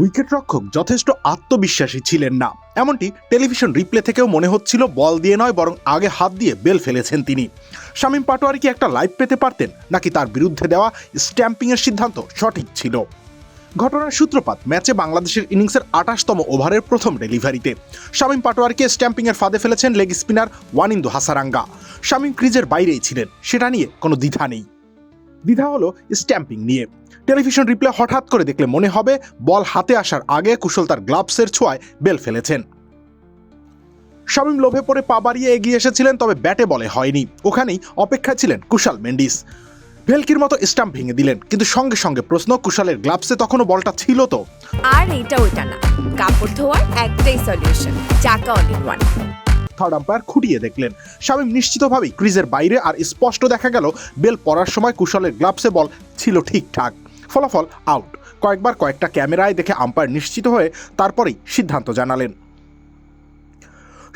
Wicket রক্ষক যথেষ্ট আত্মবিশ্বাসী ছিলেন না। এমনটি টেলিভিশন রিপ্লে থেকেও মনে হচ্ছিল বল দিয়ে নয়, বরং আগে হাত দিয়ে বেল ফেলেছেন তিনি। শামীম পাটোয়ারি কি একটা লাইভ পেতে পারতেন, নাকি তার বিরুদ্ধে দেওয়া স্ট্যাম্পিংয়ের সিদ্ধান্ত সঠিক ছিল? ঘটনার সূত্রপাত, ম্যাচে বাংলাদেশের ইনিংসের আঠাশতম ওভারের প্রথম ডেলিভারিতে। শামীম পাটোয়ারিকে স্ট্যাম্পিংয়ের ফাঁদে ফেলেছেন লেগ স্পিনার ওয়ানিন্দু হাসারাঙ্গা। শামীম ক্রিজের বাইরেই ছিলেন, সেটা নিয়ে কোনো দ্বিধা নেই। দ্বিধা হলো স্ট্যাম্পিং নিয়ে। টেলিভিশন রিপ্লে হঠাৎ করে দেখলে মনে হবে বল হাতে আসার আগে কুশল তার গ্লাভসের ছোঁয়ায় বেল ফেলেছেন। শামীম লোভে পড়ে পা বাড়িয়ে এগিয়ে এসেছিলেন, তবে ব্যাটে বলে হয়নি। ওখানেই অপেক্ষায় ছিলেন কুশাল মেন্ডিস। ভেলকির মতো স্টাম্প ভেঙে দিলেন, কিন্তু সঙ্গে সঙ্গে প্রশ্ন, কুশালের গ্লাভসে তখনও বলটা ছিল তো? আর এটা ওইটা না। কাপড় ধোয়ার একটাই সলিউশন চাকা all in one third umpire খুঁটিয়ে দেখলেন। শামীম নিশ্চিতভাবেই ক্রিজের বাইরে আর স্পষ্ট দেখা গেল, বেল পড়ার সময় কুশলের গ্লাভসে বল ছিল ঠিকঠাক। ফলাফল আউট কয়েকবার কয়েকটা ক্যামেরায় দেখে আম্পায়ার নিশ্চিত হয়ে তারপরেই সিদ্ধান্ত জানালেন।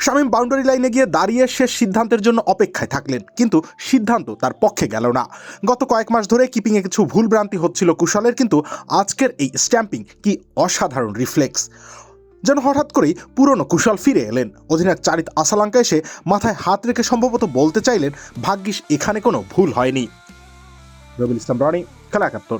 শামীম বাউন্ডারি লাইনে গিয়ে দাঁড়িয়ে শেষ সিদ্ধান্তের জন্য অপেক্ষায় থাকলেন, কিন্তু সিদ্ধান্ত তার পক্ষে গেল না। গত কয়েক মাস ধরে কিপিংয়ে কিছু ভুলভ্রান্তি হচ্ছিল কুশলের, কিন্তু আজকের এই স্ট্যাম্পিং কি অসাধারণ রিফ্লেক্স যেন হঠাৎ করেই পুরনো কুশল ফিরে এলেন। অধিনায়ক চারিত আসালাঙ্কা এসে মাথায় হাত রেখে সম্ভবত বলতে চাইলেন, ভাগ্যিস এখানে কোনো ভুল হয়নি। রবিল ইসলাম রানি, খেলা একাত্তর।